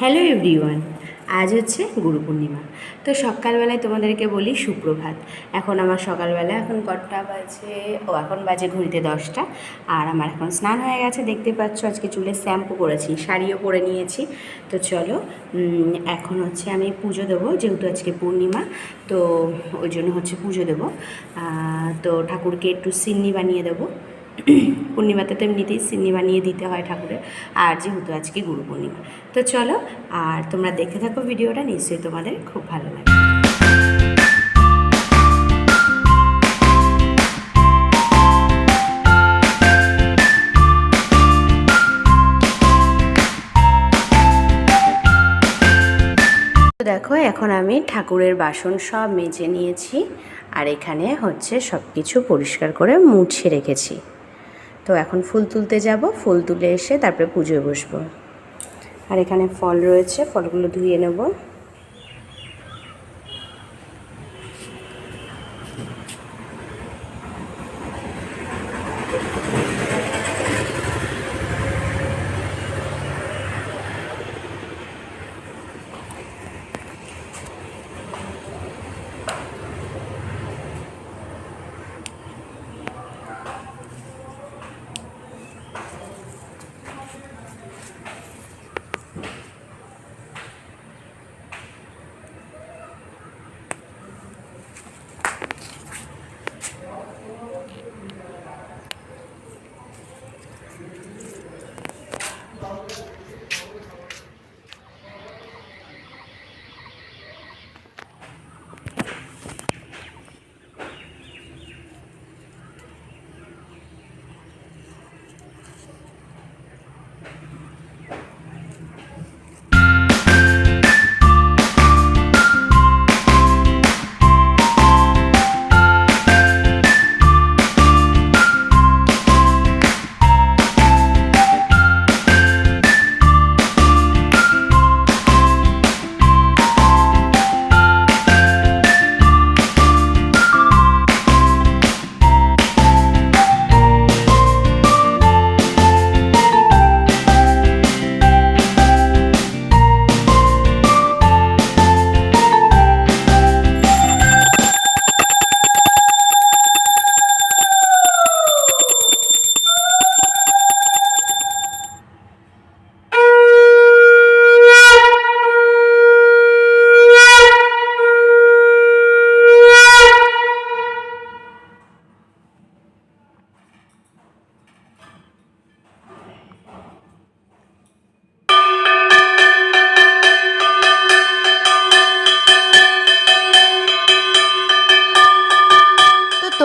Hello everyone, আজ হচ্ছে গুরু পূর্ণিমা। তো সকালবেলায় তোমাদেরকে বলি সুপ্রভাত। এখন আমার সকালবেলা এখন কটা বাজে, ও এখন বাজে ঘড়িতে দশটা, আর আমার এখন স্নান হয়ে গেছে, দেখতে পাচ্ছ আজকে চুলে শ্যাম্পু করেছি, শাড়িও পরে নিয়েছি। তো চলো এখন হচ্ছে আমি পুজো দেবো, যেহেতু আজকে পূর্ণিমা, তো ওই জন্য হচ্ছে পুজো দেবো। তো ঠাকুরকে একটু সিন্নি বানিয়ে দেবো। পূর্ণিমাতে তো এমনিতেই সিন্নি বানিয়ে দিতে হয় ঠাকুরের, আর যেহেতু আজকে গুরু পূর্ণিমা। তো চলো, আর তোমরা দেখতে থাকো ভিডিওটা, নিশ্চয়ই তোমাদের খুব ভালো লাগবে। তো দেখো, এখন আমি ঠাকুরের বাসন সব মেজে নিয়েছি, আর এখানে হচ্ছে সব কিছু পরিষ্কার করে মুছে রেখেছি। তো এখন ফুল তুলতে যাব, ফুল তুলে এসে তারপরে পুজোয় বসবো। আর এখানে ফল রয়েছে, ফলগুলো ধুয়ে নেব।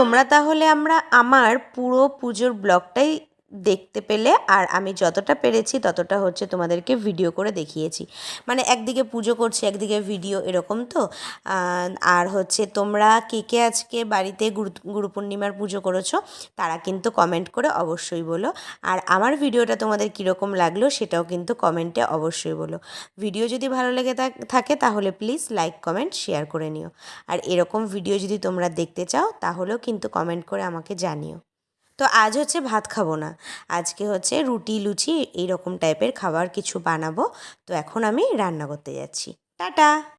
তো তোমরা তাহলে আমরা আমার পুরো পুজোর ব্লগটাই দেখতে পেলে আর আমি যতটা পেরেছি ততটা হচ্ছে তোমাদেরকে ভিডিও করে দেখিয়েছি। মানে একদিকে পুজো করছি, একদিকে ভিডিও এরকম তো। আর হচ্ছে তোমরা কে কে আজকে বাড়িতে গুরু গুরু পূর্ণিমার পুজো করেছ তারা কিন্তু কমেন্ট করে অবশ্যই বলো। আর আমার ভিডিওটা তোমাদের কীরকম লাগল সেটাও কিন্তু কমেন্টে অবশ্যই বলো। ভিডিও যদি ভালো লেগে থাকে তাহলে প্লিজ লাইক কমেন্ট শেয়ার করে নিও। আর এরকম ভিডিও যদি তোমরা দেখতে চাও তাহলেও কিন্তু কমেন্ট করে আমাকে জানিও। তো আজ হচ্ছে ভাত খাব না। আজকে হচ্ছে রুটি, লুচি এইরকম টাইপের খাবার কিছু বানাবো। তো এখন আমি রান্না করতে যাচ্ছি। টাটা!